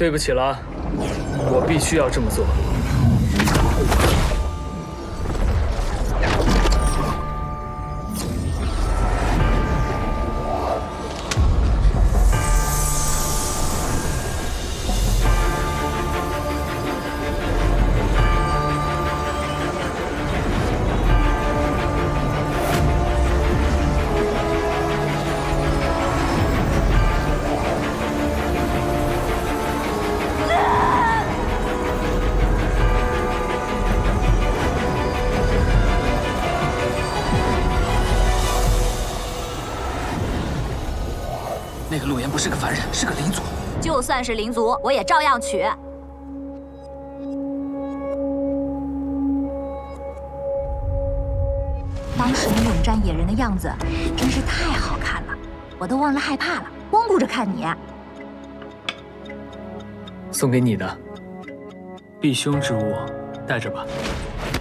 对不起了，我必须要这么做。那个陆岩不是个凡人，是个灵族。就算是灵族，我也照样娶。当时你勇战野人的样子，真是太好看了，我都忘了害怕了，光顾着看你。送给你的，避凶之物，带着吧。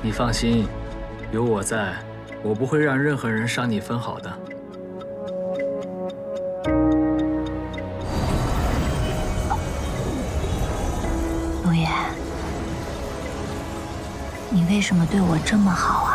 你放心，有我在，我不会让任何人伤你分毫的。陆岩，你为什么对我这么好啊？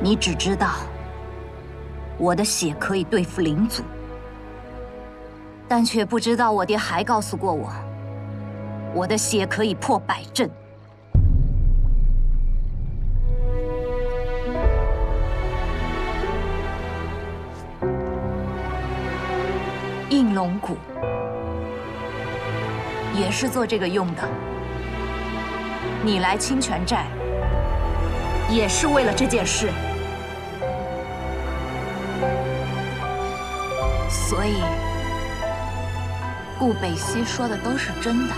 你只知道我的血可以对付灵族，但却不知道我爹还告诉过我，我的血可以破百阵。应龙骨也是做这个用的。你来清泉寨。也是为了这件事，所以顾北西说的都是真的。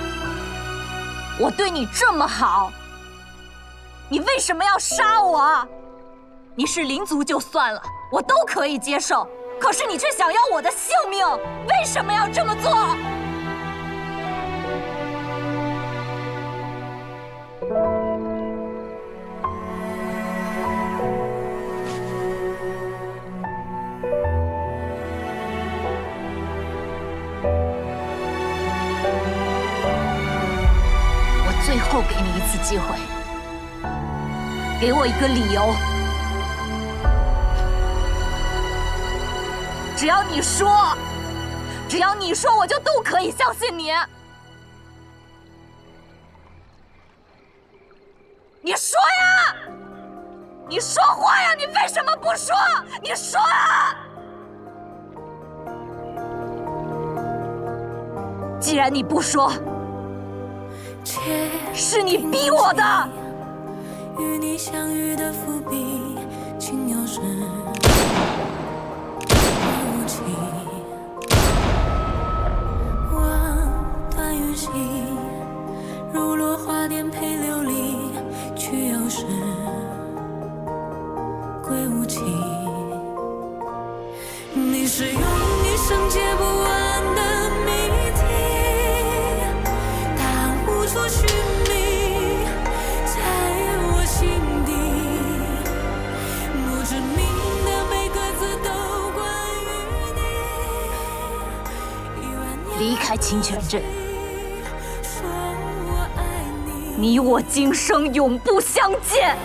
我对你这么好，你为什么要杀我？你是灵族就算了，我都可以接受。可是你却想要我的性命，为什么要这么做？最后给你一次机会，给我一个理由。只要你说，只要你说，我就都可以相信你。你说呀，你说话呀，你为什么不说？你说啊！既然你不说。是你逼我的。与你相遇的伏笔，轻描时无情。望断云行，如落花颠沛流离，去又是归无期。你是开清泉镇，你我今生永不相见。